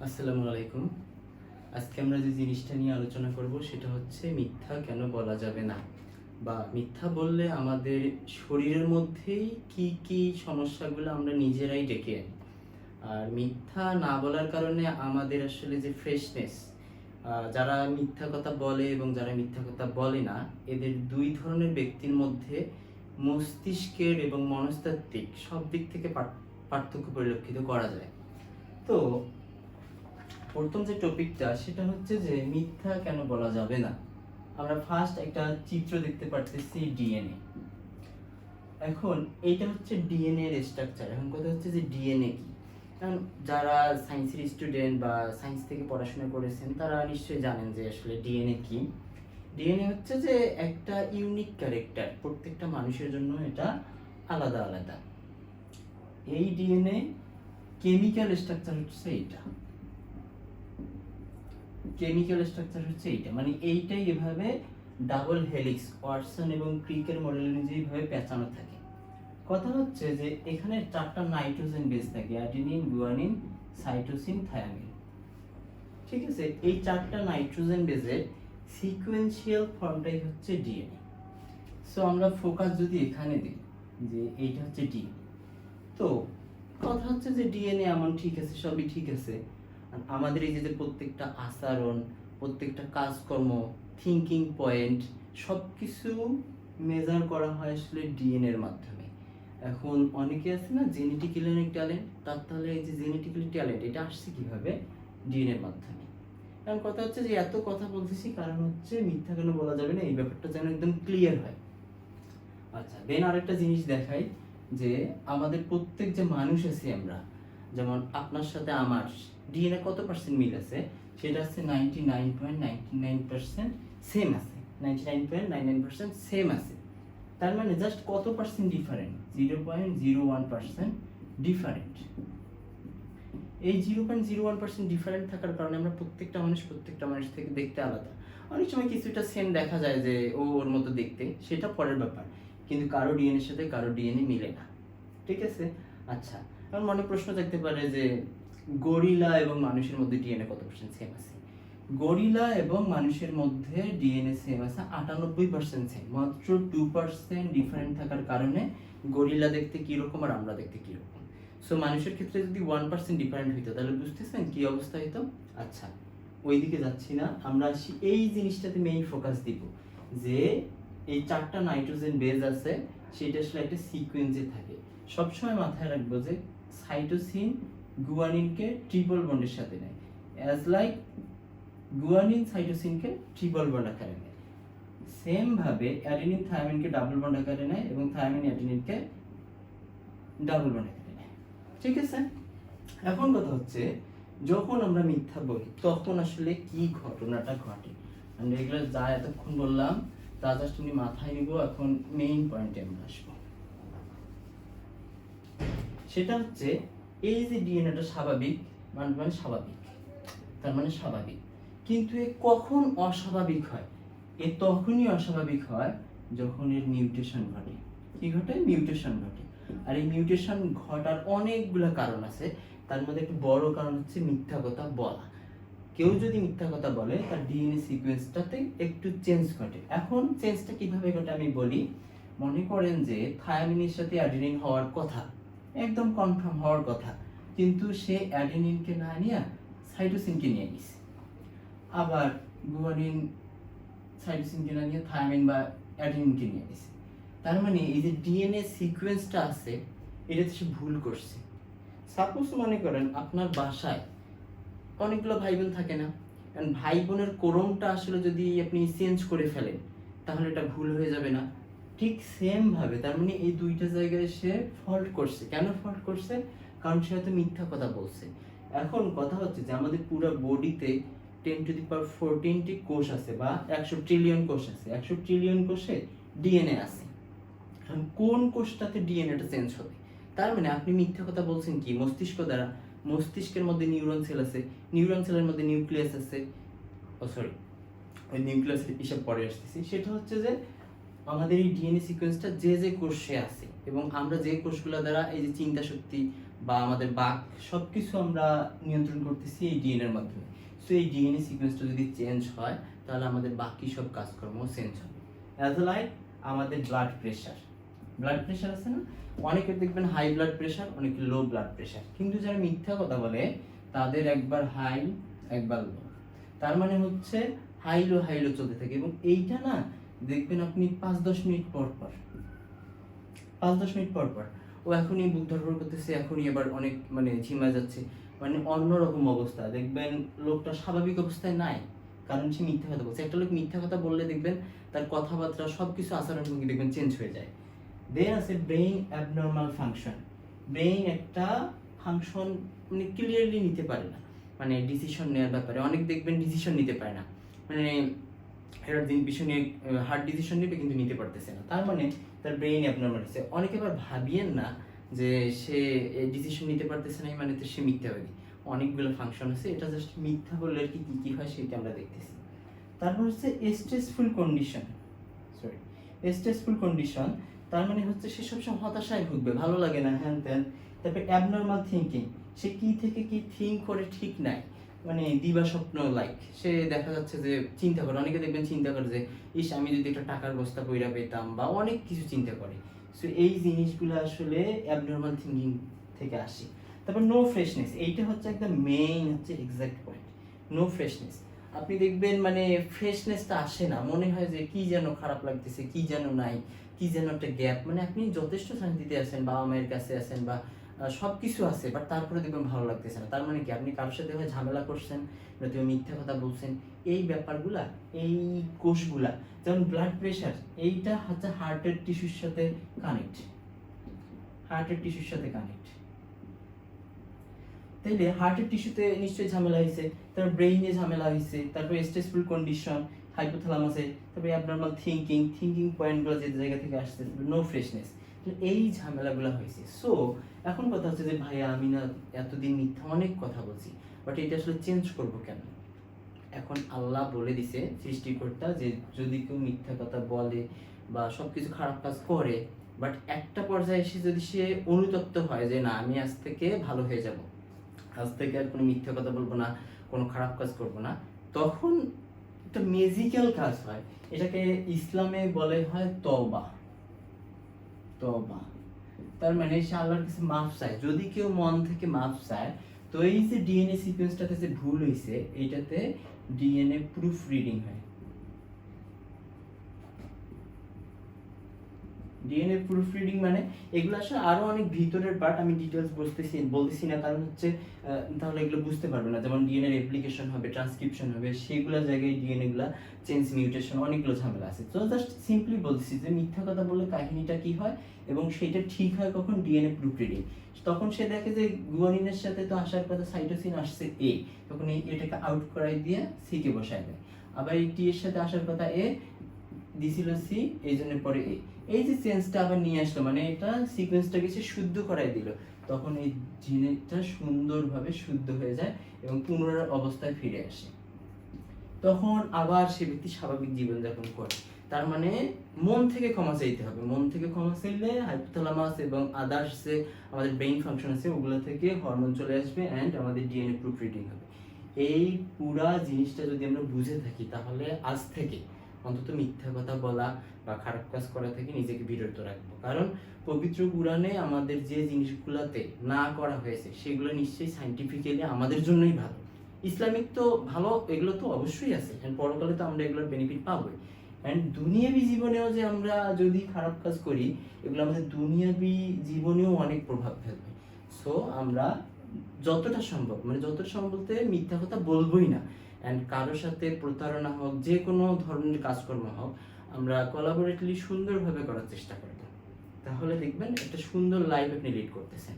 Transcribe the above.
আসসালামু আলাইকুম। আজকে আমরা যে জিনিসটা নিয়ে আলোচনা করব সেটা হচ্ছে মিথ্যা কেন বলা যাবে না? বা মিথ্যা বললে আমাদের শরীরের মধ্যেই কি কি সমস্যাগুলো আমরা নিজেরাই ডেকে আনি। আর মিথ্যা না বলার কারণে আমাদের আসলে যে ফ্রেশনেস যারা মিথ্যা কথা বলে এবং যারা মিথ্যা কথা বলে না, এদের দুই ধরনের ব্যক্তির মধ্যে মস্তিষ্কের এবং মনস্তাত্ত্বিক সব দিক থেকে পার- পার্থক্য পরিলক্ষিত করা যায়। তো প্রথম যে টপিকটা সেটা হচ্ছে যে মিথ্যা কেন বলা যাবে না? আমরা ফার্স্ট একটা চিত্র দেখতে পারতেছি ডিএনএ এখন এইটা হচ্ছে ডিএনএ এর স্ট্রাকচার এখন কথা হচ্ছে যে ডিএনএ কি? কারণ যারা সায়েন্সের স্টুডেন্ট বা সায়েন্স থেকে পড়াশোনা করেছেন, তারা নিশ্চয়ই জানেন যে আসলে ডিএনএ কি। ডিএনএ হচ্ছে যে একটা ইউনিক ক্যারেক্টার প্রত্যেকটা মানুষের জন্য এটা আলাদা আলাদা। এই ডিএনএ কেমিক্যাল স্ট্রাকচার হচ্ছে এইটা। কেমিক্যাল স্ট্রাকচার হচ্ছে এইটা। মানে এইটাই এভাবে ডাবল হেলিক্স ওয়াটসন এবং ক্রিকের মডেল অনুযায়ী ভাবে পেঁচানো থাকে। কথা হচ্ছে যে এখানে চারটা নাইট্রোজেন বেস থাকে অ্যাডিনিন গুয়ানিন সাইটোসিন থায়ামিন ঠিক আছে? এই চারটা নাইট্রোজেন বেসের সিকোয়েন্সিয়াল ফর্মটাই হচ্ছে ডিএনএ সো আমরা ফোকাস যদি এখানে দিই যে এইটা হচ্ছে ডিএনএ তো, কথা হচ্ছে যে ডিএনএ এমন ঠিক আছে, সবই ঠিক আছে আমাদের এই যে প্রত্যেকটা আচরণ, প্রত্যেকটা কাজকর্ম থিঙ্কিং পয়েন্ট সব কিছু মেজার করা হয় আসলে ডিএনএর মাধ্যমে। এখন অনেকে আছে না জেনেটিক্যালি ট্যালেন্ট তার তাহলে এই যে জেনেটিক্যালি ট্যালেন্ট এটা আসছে কীভাবে? ডিএনএর মাধ্যমে। কারণ কথা হচ্ছে যে এত কথা বলতেছি, কারণ হচ্ছে মিথ্যা কেন বলা যাবে না? এই ব্যাপারটা যেন একদম ক্লিয়ার হয়। আচ্ছা দেন আরেকটা জিনিস দেখাই যে আমাদের প্রত্যেক যে মানুষ আছি আমরা যেমন আপনার সাথে আমার ডিএনএ কত পার্সেন্ট মিল আছে? সেটা হচ্ছে ninety nine point ninety nine percent same আছে। Ninety nine point nine nine percent same আছে। তার মানে জাস্ট কত percent different zero point zero one percent different এই zero point zero one percent different থাকার কারণে আমরা প্রত্যেকটা মানুষ প্রত্যেকটা মানুষ থেকে দেখতে আলাদা। অনেক সময় কিছুটা সেম দেখা যায় যে ও ওর মতো দেখতে, সেটা পরের ব্যাপার। কিন্তু কারও ডিএনএর সাথে কারও ডিএনএ মিলে না। ঠিক আছে? আচ্ছা এখন মনে প্রশ্ন থাকতে পারে যে গরিলা এবং মানুষের মধ্যে ডিএনএ কত পার্সেন্ট সেম আছে? গরিলা এবং মানুষের মধ্যে ডিএনএ সেম আছে আটানব্বই পার্সেন্ট সেম মাত্র টু পার্সেন্ট ডিফারেন্ট থাকার কারণে গরিলা দেখতে কীরকম আর আমরা দেখতে কীরকম। সো মানুষের ক্ষেত্রে যদি ওয়ান পার্সেন্ট ডিফারেন্ট হইতো, তাহলে বুঝতেছেন কি অবস্থা হইতো? আচ্ছা ওইদিকে যাচ্ছি না, আমরা এই জিনিসটাতে মেইন ফোকাস দিব, যে এই চারটা নাইট্রোজেন বেজ আছে সেটা আসলে একটা সিকোয়েন্সে থাকে। সবসময় মাথায় রাখব যে সাইটোসিন গুয়ানিনকে ট্রিপল বন্ডের সাথে নেয়। অ্যাজ লাইক গুয়ানিন সাইটোসিনকে ট্রিপল বন্ড আকারে নেয়। সেম ভাবে অ্যাডিনিন থায়ামিনকে ডাবল বন্ড আকারে নেয় এবং থায়ামিন অ্যাডিনিনকে ডাবল বন্ড আকারে নেয়। ঠিক আছে? এখন কথা হচ্ছে, যখন আমরা মিথ্যা বলি, তখন আসলে কি ঘটনাটা ঘটে? আমরা এগুলো যা এতক্ষণ বললাম, তা জাস্ট মাথায় নিব, এখন মেইন পয়েন্টে আমরা আসব। সেটা হচ্ছে এই যে ডিএনএটা স্বাভাবিক মানে মানে স্বাভাবিক, তার মানে স্বাভাবিক। কিন্তু এ কখন অস্বাভাবিক হয়? এ তখনই অস্বাভাবিক হয় যখন এর মিউটেশন ঘটে। কি ঘটে? মিউটেশন ঘটে। আর এই মিউটেশন ঘটার অনেকগুলো কারণ আছে। তার মধ্যে একটা বড় কারণ হচ্ছে মিথ্যা কথা বলা। কেউ যদি মিথ্যা কথা বলে, তার ডিএনএ সিকোয়েন্সটাতে একটু চেঞ্জ ঘটে। এখন চেঞ্জটা কীভাবে ঘটে আমি বলি। মনে করেন যে থায়ামিনের সাথে অ্যাডিনিন হওয়ার কথা। একদম কনফার্ম হওয়ার কথা। কিন্তু সে অ্যাডিনিনকে না নিয়ে সাইটোসিনকে নিয়ে নিছে। আবার গুয়ানিন সাইটোসিনকে না নিয়ে থায়ামিন বা অ্যাডিনিনকে নিয়ে নিছে। তার মানে এই যে ডিএনএ সিকোয়েন্সটা আছে, এটাতে সে ভুল করছে। সাপোজ মনে করেন আপনার বাসায় অনেকগুলো ভাই বোন থাকে না ভাই বোনের কোরমটা আসলে যদি আপনি চেঞ্জ করে ফেলেন, তাহলে এটা ভুল হয়ে যাবে না। ঠিক সেম ভাবে, তার মানে এই দুইটা জায়গায় সে ফল্ট করছে। কেন ফল্ট করছে? কারণ সে হয়তো মিথ্যা কথা বলছে। এখন কথা হচ্ছে যে আমাদের পুরো বডিতে টেন টু দি পাওয়ার ফোরটিনটি কোষ আছে বা একশো ট্রিলিয়ন কোষ আছে। একশো ট্রিলিয়ন কোষে ডিএনএ আছে। এখন কোন কোষটাতে ডিএনএটা চেঞ্জ হবে? তার মানে আপনি মিথ্যা কথা বলছেন কি? মস্তিষ্ক দ্বারা। মস্তিষ্কের মধ্যে নিউরন সেল আছে। নিউরন সেলের মধ্যে নিউক্লিয়াস আছে। ও সরি ওই নিউক্লিয়াসের হিসাব পরে আসতেছি। সেটা হচ্ছে যে আমাদের এই ডিএনএ সিকোয়েন্সটা যে যে কোষে আছে এবং আমরা যে কোষগুলো দ্বারা এই যে চিন্তা শক্তি বা আমাদের বাক সবকিছু আমরা নিয়ন্ত্রণ করতেছি এই ডিএনএ এর মাধ্যমে। সো এই ডিএনএ সিকোয়েন্সটা যদি চেঞ্জ হয়, তাহলে আমাদের বাকি সব কাজকর্ম চেঞ্জ হবে। অ্যাজ এ লাইক আমাদের ব্লাড প্রেশার ব্লাড প্রেশার আছে না? অনেকের দেখবেন হাই ব্লাড প্রেশার অনেকের লো ব্লাড প্রেশার কিন্তু যারা মিথ্যা কথা বলে, তাদের একবার হাই একবার লো তার মানে হচ্ছে হাই লো হাই লো চলতে থাকে এবং এইটা না দেখবেন আপনি পাঁচ, দশ মিনিট পর পর। পাঁচ, দশ মিনিট পর পর। ও এখনই বুক ধরপড় করতেছে, এখনই এবার অনেক মানে ঝিমা যাচ্ছে। মানে অন্যরকম অবস্থা। দেখবেন লোকটা স্বাভাবিক অবস্থায় নাই, কারণ সে মিথ্যা কথা বলছে। একটা লোক মিথ্যা কথা বললে দেখবেন তার কথাবার্তা সবকিছু আচরণ ভঙ্গি দেখবেন চেঞ্জ হয়ে যায়। দেন আছে ব্রেইন অ্যাবনর্মাল ফাংশন ব্রেইন একটা ফাংশন মানে ক্লিয়ারলি নিতে পারে না। মানে ডিসিশন নেওয়ার ব্যাপারে। অনেক দেখবেন ডিসিশন নিতে পারে না। মানে দিন বিষয় নিয়ে হার্ড ডিসিশন কিন্তু নিতে পারতেছে না। তার মানে তার ব্রেইন অ্যাবনর্মাল হচ্ছে অনেকে আবার ভাবিয়েন না যে সে ডিসিশন নিতে পারতেছে না মানে তো সে মিথ্যাবাদী অনেকগুলো ফাংশন আছে, এটা জাস্ট মিথ্যা বললে আর কি কি কি হয় সেটা আমরা দেখতেছি। তারপর হচ্ছে stressful condition sorry stressful condition তার মানে হচ্ছে সে সবসময় হতাশায় ভুগবে, ভালো লাগে না, হ্যান ত্যান। তারপরে অ্যাবনর্মাল থিঙ্কিং সে কি থেকে কি থিঙ্ক করে ঠিক নাই। মানে দিবা স্বপ্ন লাইক সে দেখা যাচ্ছে যে চিন্তা করে, অনেকে দেখবেন চিন্তা করে যে, ইস, আমি যদি একটা টাকার বস্তা পইরা পেতাম বা অনেক কিছু চিন্তা করে। সো এই জিনিসগুলো আসলে অ্যাবনর্মাল থিঙ্কিং থেকে আসে। তারপর নো ফ্রেশনেস এইটা হচ্ছে একদম মেইন হচ্ছে এক্সাক্ট পয়েন্ট নো ফ্রেশনেস আপনি দেখবেন মানে ফ্রেশনেসটা আসে না, মনে হয় যে কি যেন খারাপ লাগতেছে, কি যেন নাই, কি যেন একটা গ্যাপ মানে আপনি যথেষ্ট শান্তিতে আছেন, বাবা মায়ের কাছে আছেন বা সব কিছু আছে বাট তারপরে দেখবেন ভালো লাগতেছে না। তার মানে কি? আপনি কারোর সাথে ঝামেলা করছেন নয়তো মিথ্যা কথা বলছেন, এই ব্যাপারগুলা, এই কোষগুলা, যেমন ব্লাড প্রেশার এইটা হচ্ছে হার্টের টিস্যুর সাথে কানেক্ট হার্টের টিস্যুর সাথে কানেক্ট তাইলে হার্টের টিস্যুতে নিশ্চয়ই ঝামেলা হয়েছে তারপর ব্রেইনে ঝামেলা হয়েছে তারপর স্ট্রেসফুল কন্ডিশন হাইপোথ্যালামাসে তারপরে অ্যাবনর্মাল থিঙ্কিং থিঙ্কিং পয়েন্টগুলো যে জায়গা থেকে আসছে নো ফ্রেশনেস এই ঝামেলাগুলো হয়েছে। সো এখন কথা হচ্ছে যে, ভাইয়া, আমি না এতদিন মিথ্যা অনেক কথা বলছি বাট এটা আসলে চেঞ্জ করব কেন? এখন আল্লাহ বলে দিছে, সৃষ্টিকর্তা, যে যদি কেউ মিথ্যা কথা বলে বা সবকিছু খারাপ কাজ করে বাট একটা পর্যায়ে এসে যদি সে অনুতপ্ত হয় যে, না, আমি আজ থেকে ভালো হয়ে যাব, আজ থেকে আর কোনো মিথ্যা কথা বলব না, কোনো খারাপ কাজ করব না, তখন একটা মেজিক্যাল কাজ হয়। এটাকে ইসলামে বলে হয় তওবা। তওবা। তার মানে সে আল্লাহর কাছে মাফ চায়। যদি কেউ মন থেকে মাফ চায়, তো এই যে ডিএনএ সিকোয়েন্সটাতে যে ভুল হয়েছে এইটাতে ডিএনএ প্রুফ রিডিং হয়। ডিএনএ প্রুফ রিডিং মানে এগুলো আসলে আরও অনেক ভিতরের পার্ট আমি ডিটেলস বলতেছি বলতেছি না। কারণ হচ্ছে তাহলে এগুলো বুঝতে পারবে না। যেমন ডিএনএ রেপ্লিকেশন হবে ট্রান্সক্রিপশন হবে, সেগুলো জায়গায় ডিএনএ গুলা চেঞ্জ মিউটেশন অনেকগুলো ঝামেলা আছে। তো জাস্ট সিম্পলি বলছি যে মিথ্যা কথা বললে কাহিনীটা কি হয় এবং সেটা ঠিক হয় কখন? ডিএনএ প্রুফ রিডিং তখন সে দেখে যে গুয়ানিনের সাথে তো আসার কথা সাইটোসিন আসছে এ তখন এটাকে আউট করাই দিয়ে সি কে বসায় দেয়। আবার এই টি এর সাথে আসার কথা এ দিছিল সি এই জন্য পরে এ এই যে চেঞ্জটা আবার নিয়ে আসলো মানে এটা সিকোয়েন্সটাকে সে শুদ্ধ করাই দিল। তখন এই জিনিসটা সুন্দরভাবে শুদ্ধ হয়ে যায় এবং পুনরায় অবস্থায় ফিরে আসে। তখন আবার সে ব্যক্তি স্বাভাবিক জীবনযাপন করে। তার মানে মন থেকে ক্ষমা চাইতে হবে। মন থেকে ক্ষমা চাইলে হাইপোথ্যালামাস এবং আদার্স যে আমাদের ব্রেইন ফাংশন আছে, ওগুলো থেকে হরমোন চলে আসবে অ্যান্ড আমাদের ডিএনএ প্রুফ রিডিং হবে। এই পুরা জিনিসটা যদি আমরা বুঝে থাকি, তাহলে আজ থেকে অন্তত মিথ্যা কথা বলা বা খারাপ কাজ করা থেকে নিজেকে বিরত রাখব। কারণ পবিত্র পুরাণে আমাদের যে জিনিসগুলোতে না করা হয়েছে, সেগুলো নিশ্চয়ই সাইন্টিফিক্যালি আমাদের জন্যই ভালো। ইসলামিক তো ভালো, এগুলো তো অবশ্যই আছে। পরকালে তো আমরা এগুলোর বেনিফিট পাবোই। অ্যান্ড দুনিয়াবি জীবনেও যে আমরা যদি খারাপ কাজ করি, এগুলো আমাদের দুনিয়াবি জীবনেও অনেক প্রভাব ফেলবে। সো আমরা যতটা সম্ভব মানে যতটা সম্ভব বলতে মিথ্যা কথা বলবোই না। অ্যান্ড কারোর সাথে প্রতারণা হোক, যে কোনো ধরনের কাজকর্ম হোক, আমরা কোলাবোরেটলি সুন্দরভাবে করার চেষ্টা করব। তাহলে দেখবেন একটা সুন্দর লাইফ আপনি লিড করতেছেন।